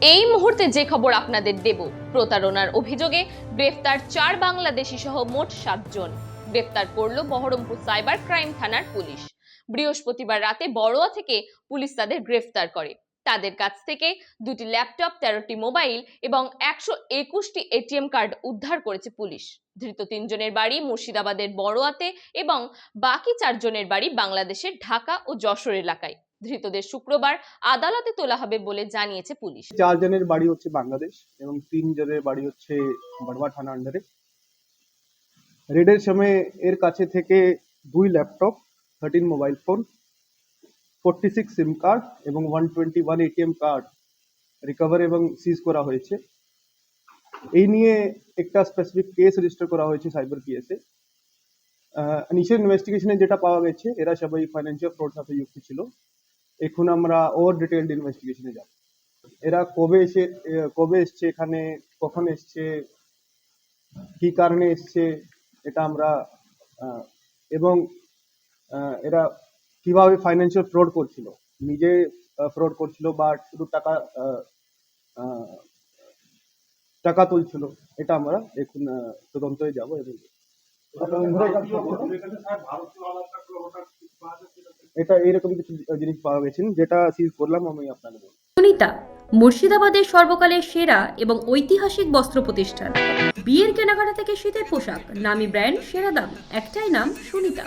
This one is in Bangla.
এই মুহূর্তে যে খবর আপনাদের দেব, প্রতারণার অভিযোগে গ্রেফতার চার বাংলাদেশি সহ মোট সাতজন গ্রেফতার করল বহরমপুর সাইবার ক্রাইম থানার পুলিশ। বৃহস্পতিবার রাতে বড়োয়া থেকে পুলিশ তাদের গ্রেফতার করে। তাদের কাছ থেকে দুটি ল্যাপটপ, তেরোটি মোবাইল এবং একশো একুশটি এটিএম কার্ড উদ্ধার করেছে পুলিশ। ধৃত তিনজনের বাড়ি মুর্শিদাবাদের বড়োয়াতে এবং বাকি চারজনের বাড়ি বাংলাদেশের ঢাকা ও যশোর এলাকায়। ধৃতদের শুক্রবার আদালতে তোলা হবে বলে জানিয়েছে পুলিশ। চারজনের বাড়ি হচ্ছে বাংলাদেশ এবং তিনজনের বাড়ি হচ্ছে বড়বা থানা আন্ডারে। রেডের সময় এর কাছে থেকে দুই laptop thirteen mobile phone forty six SIM card এবং one twenty one ATM card recover এবং সিজ করা হয়েছে। এই নিয়ে একটা স্পেসিফিক কেস রেজিস্টার করা হয়েছে সাইবার পিএসে ইনিশিয়াল ইনভেস্টিগেশনে যেটা পাওয়া গেছে, এরা সবাই ফাইন্যান্সিয়াল ফ্রড সাথে যুক্ত ছিল। এখন আমরা ওর ডিটেলড ইনভেস্টিগেশনে যাব। এরা কবে এসে কবে এসছে এখানে কখন এসছে কি কারণে এসছে এটা আমরা এবং এরা কীভাবে ফাইন্যান্সিয়াল ফ্রড করছিল নিজে ফ্রড করছিল বা শুধু টাকা টাকা তুলছিল এটা আমরা এখন আহ, তদন্তয়ে যাব এবং এটা এইরকম কিছু জিনিস পাওয়া গেছে। যেটা সিজ করলাম আমি আপনাকে বলব সুনিতা, মুর্শিদাবাদের সর্বকালের সেরা এবং ঐতিহাসিক বস্ত্র প্রতিষ্ঠান। বিয়ের কেনাকাটা থেকে শীতের পোশাক। নামি ব্র্যান্ড, সেরা দাম। একটাই নাম, সুনিতা।